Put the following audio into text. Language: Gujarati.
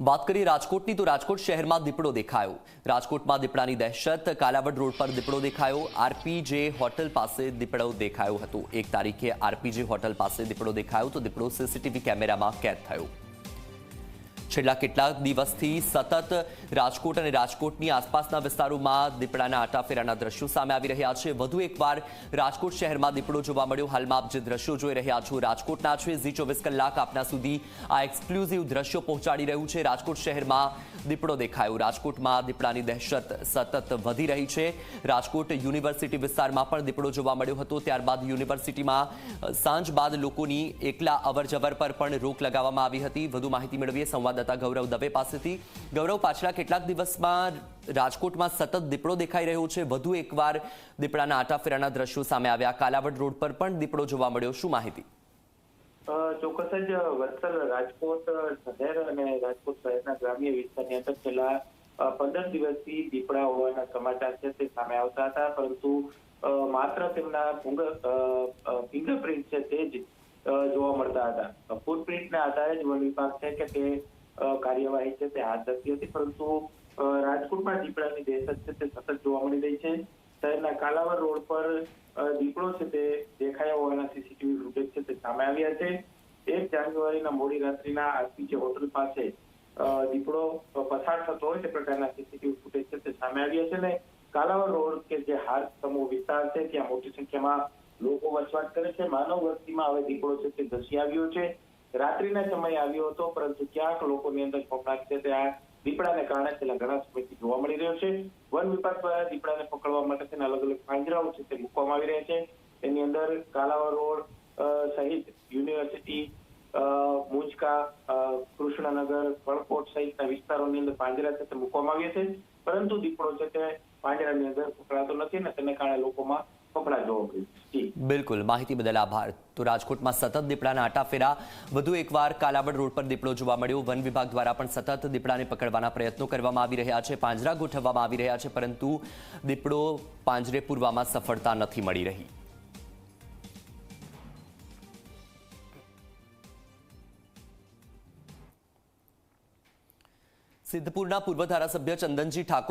વાત કરીએ રાજકોટની, તો રાજકોટ શહેરમાં દીપડો દેખાયો. રાજકોટમાં દીપડાની દહેશત, કાલાવડ રોડ પર દીપડો દેખાયો. આરપીજે હોટલ પાસે દીપડો દેખાયો હતો. એક તારીખે આરપીજે હોટલ પાસે દીપડો દેખાયો, તો દીપડો સીસીટીવી કેમેરામાં કેદ થયો. છેલ્લા કેટલાક દિવસથી સતત રાજકોટ અને રાજકોટની આસપાસના વિસ્તારોમાં દીપડાના આટાફેરાના દ્રશ્યો સામે આવી રહ્યા છે. વધુ એકવાર રાજકોટ શહેરમાં દીપડો જોવા મળ્યો. હાલમાં આપ જે દ્રશ્યો જોઈ રહ્યા છો, રાજકોટના છે. ઝી ચોવીસ કલાક આપના સુધી આ એક્સક્લુઝિવ દ્રશ્યો પહોંચાડી રહ્યું છે. રાજકોટ શહેરમાં દીપડો દેખાયો. રાજકોટમાં દીપડાની દહેશત સતત વધી રહી છે. રાજકોટ યુનિવર્સિટી વિસ્તારમાં પણ દીપડો જોવા મળ્યો હતો. ત્યારબાદ યુનિવર્સિટીમાં સાંજ બાદ લોકોની એકલા અવરજવર પર પણ રોક લગાવવામાં આવી હતી. વધુ માહિતી મેળવીએ સંવાદદાતા ગૌરવ દવે પાસેથી. ગૌરવ, પાછલા કેટલાક દિવસમાં રાજકોટમાં સતત દીપડો દેખાઈ રહ્યો છે. વધુ એકવાર દીપડાના આટાફેરાના દ્રશ્યો સામે આવ્યા. કાલાવડ રોડ પર પણ દીપડો જોવા મળ્યો. શું માહિતી? ચોક્કસ જ વત્સલ રાજકોટ શહેર અને રાજકોટ શહેરના ગ્રામ્ય વિસ્તારની અંદર છેલ્લા પંદર દિવસથી દીપડા હોવાના સમાચાર છે તે સામે આવતા હતા. પરંતુ માત્ર તેમના ફિંગરપ્રિન્ટ છે તે જ જોવા મળતા હતા. ફૂટપ્રિન્ટના આધારે જ વન વિભાગ છે કે તે કાર્યવાહી છે, તે હાથ ધરતી હતી, પરંતુ રાજકોટમાં દીપડાની દહેશત છે, તે સતત જોવા મળી રહી છે. શહેરના કાલાવર રોડ પર દીપડો છે, તે દેખાયા હોવાના સીસીટીવી ફૂટેજ છે, તે સામે આવ્યા છે. એક જાન્યુઆરીના મોડી રાત્રિના આરપીજે હોટલ પાસે દીપડો પસાર થતો હોય તે પ્રકારના સીસીટીવી ફૂટેજ છે, તે સામે આવ્યા છે. ને કાલાવર રોડ કે જે હાર સમૂહ વિસ્તાર છે, ત્યાં મોટી સંખ્યામાં લોકો વસવાટ કરે છે. માનવ વસ્તીમાં હવે દીપડો છે, તે ધસી આવ્યો છે. રાત્રિના સમયે આવ્યો હતો, પરંતુ ક્યાંક લોકોની અંદર ખોફનાક છે. તે આ દીપડાને કારણે છેલ્લા ઘણા સમયથી જોવા મળી રહ્યો છે. વન વિભાગ દ્વારા દીપડાને પકડવા માટે તેના અલગ અલગ પાંજરાઓ છે તે મૂકવામાં આવી રહ્યા છે. તેની અંદર કાલાવા રોડ સહિત યુનિવર્સિટી મુંજકા કૃષ્ણનગર કળકોટ સહિતના વિસ્તારોની અંદર પાંજરા છે તે મૂકવામાં આવ્યા છે. પરંતુ દીપડો છે તે પાંજરાની અંદર પકડાતો નથી ને તેને કારણે લોકોમાં બિલકુલ, માહિતી બદલ આભાર. તો રાજકોટમાં સતત દીપડાના આટાફેરા, વધુ એકવાર કાલાવડ રોડ પર દીપડો જોવા મળ્યો. વન વિભાગ દ્વારા પણ સતત દીપડાને પકડવાના પ્રયત્નો કરવામાં આવી રહ્યા છે. પાંજરા ગોઠવવામાં આવી રહ્યા છે, પરંતુ દીપડો પાંજરે પૂરવામાં સફળતા નથી મળી રહી. સિદ્ધપુરના પૂર્વ ધારાસભ્ય ચંદનજી ઠાકોર